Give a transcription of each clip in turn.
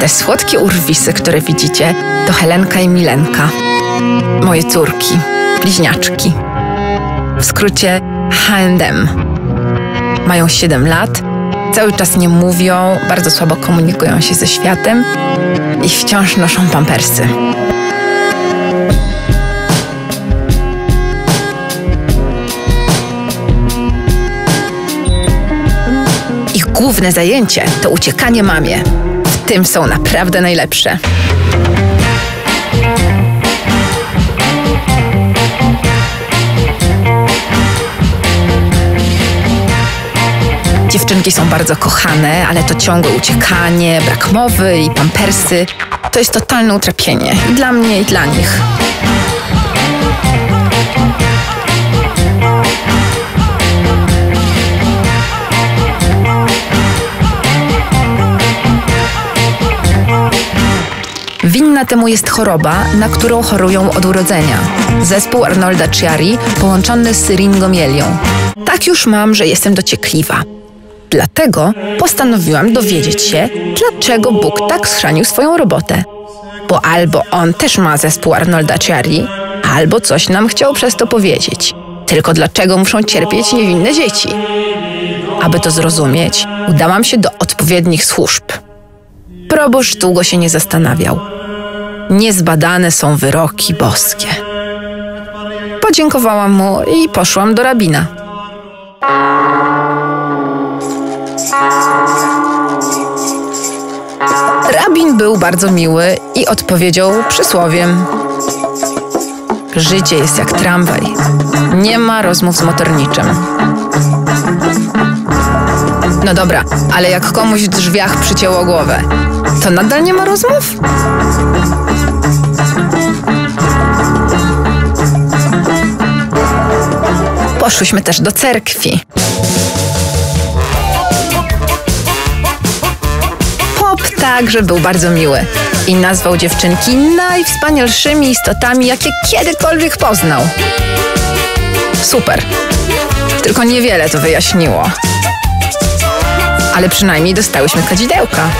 Te słodkie urwisy, które widzicie, to Helenka i Milenka. Moje córki, bliźniaczki. W skrócie H&M. Mają 7 lat, cały czas nie mówią, bardzo słabo komunikują się ze światem i wciąż noszą pampersy. Ich główne zajęcie to uciekanie mamie. Tym są naprawdę najlepsze. Dziewczynki są bardzo kochane, ale to ciągłe uciekanie, brak mowy i pampersy to jest totalne utrapienie i dla mnie, i dla nich. Winna temu jest choroba, na którą chorują od urodzenia. Zespół Arnolda Chiari połączony z syringomielią. Tak już mam, że jestem dociekliwa. Dlatego postanowiłam dowiedzieć się, dlaczego Bóg tak schrzanił swoją robotę. Bo albo on też ma zespół Arnolda Chiari, albo coś nam chciał przez to powiedzieć. Tylko dlaczego muszą cierpieć niewinne dzieci? Aby to zrozumieć, udałam się do odpowiednich służb. Proboszcz długo się nie zastanawiał. Niezbadane są wyroki boskie. Podziękowałam mu i poszłam do rabina. Rabin był bardzo miły i odpowiedział przysłowiem: Życie jest jak tramwaj. Nie ma rozmów z motorniczym. No dobra, ale jak komuś w drzwiach przycięło głowę, to nadal nie ma rozmów? Poszłyśmy też do cerkwi. Pop także był bardzo miły i nazwał dziewczynki najwspanialszymi istotami, jakie kiedykolwiek poznał. Super. Tylko niewiele to wyjaśniło. Ale przynajmniej dostałyśmy kadzidełka.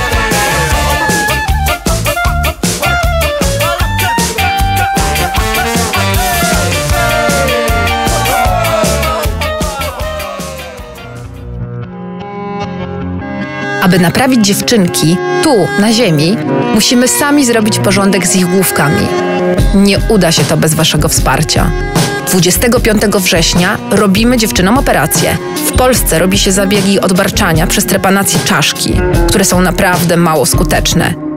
Aby naprawić dziewczynki tu, na ziemi, musimy sami zrobić porządek z ich główkami. Nie uda się to bez Waszego wsparcia. 25 września robimy dziewczynom operację. W Polsce robi się zabiegi odbarczania przez trepanację czaszki, które są naprawdę mało skuteczne.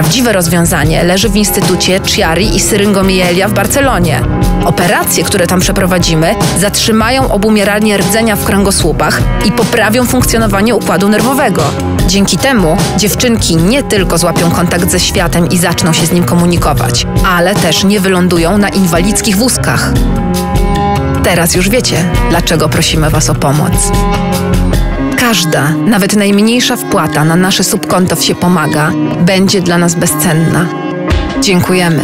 Prawdziwe rozwiązanie leży w Instytucie Chiari i Syryngomielia w Barcelonie. Operacje, które tam przeprowadzimy, zatrzymają obumieranie rdzenia w kręgosłupach i poprawią funkcjonowanie układu nerwowego. Dzięki temu dziewczynki nie tylko złapią kontakt ze światem i zaczną się z nim komunikować, ale też nie wylądują na inwalidzkich wózkach. Teraz już wiecie, dlaczego prosimy Was o pomoc. Każda, nawet najmniejsza wpłata na nasze subkonto się pomaga, będzie dla nas bezcenna. Dziękujemy.